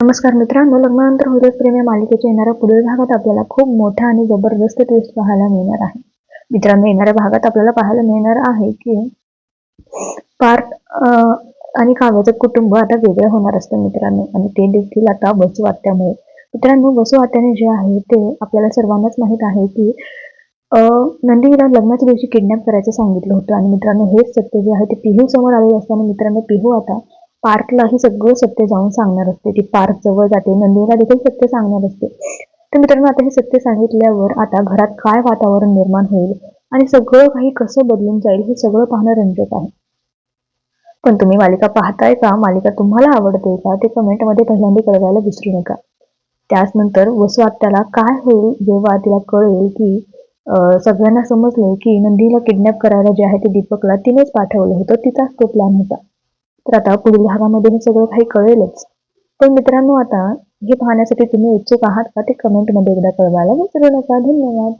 नमस्कार मित्रांनो लग्नानंतर हृदय प्रेम या मालिकेच्या येणाऱ्या पुढील भागात आपल्याला खूप मोठा आणि जबरदस्त ट्विस्ट पाहायला मिळणार आहे. मित्रांनो येणाऱ्या भागात आपल्याला पाहायला मिळणार आहे की पार्थ आणि काव्याचं कुटुंब आता वेगळं होणार असतं मित्रांनो. आणि ते देखील आता वसू आत्यामुळे मित्रांनो वसू आत्याने जे आहे ते आपल्याला सर्वांनाच माहीत आहे की अं, नंदिनीला लग्नाच्या दिवशी किडनॅप करायचं सांगितलं होतं. आणि मित्रांनो हेच सत्य जे आहे ते पिहू समोर आलेलं असताना मित्रांनो पिहू आता पार्थला ही सगळं सत्य जाऊन सांगणार असते. ती पार्थ जवळ जाते. नंदिनीला देखील सत्य सांगणार असते. तर मित्रांनो आता हे सत्य सांगितल्यावर आता घरात काय वातावरण निर्माण होईल आणि सगळं काही कसं बदलून जाईल हे सगळं पाहणं रंजक आहे. पण तुम्ही मालिका पाहताय का? मालिका तुम्हाला आवडते का? ते कमेंटमध्ये पहिल्यांदा कळवायला विसरू नका. त्याचनंतर वसू आत्याला काय होईल जेव्हा तिला कळेल की सगळ्यांना समजले की नंदीला किडनॅप करायला जे आहे ते दीपकला तिनेच पाठवलं होतं. तिचाच तो प्लॅन होता. तर आता पुढील भागामध्ये हे सगळं काही कळेलच. पण मित्रांनो आता हे पाहण्यासाठी तुम्ही इच्छुक आहात का ते कमेंटमध्ये एकदा कळवायला विसरू नका. धन्यवाद.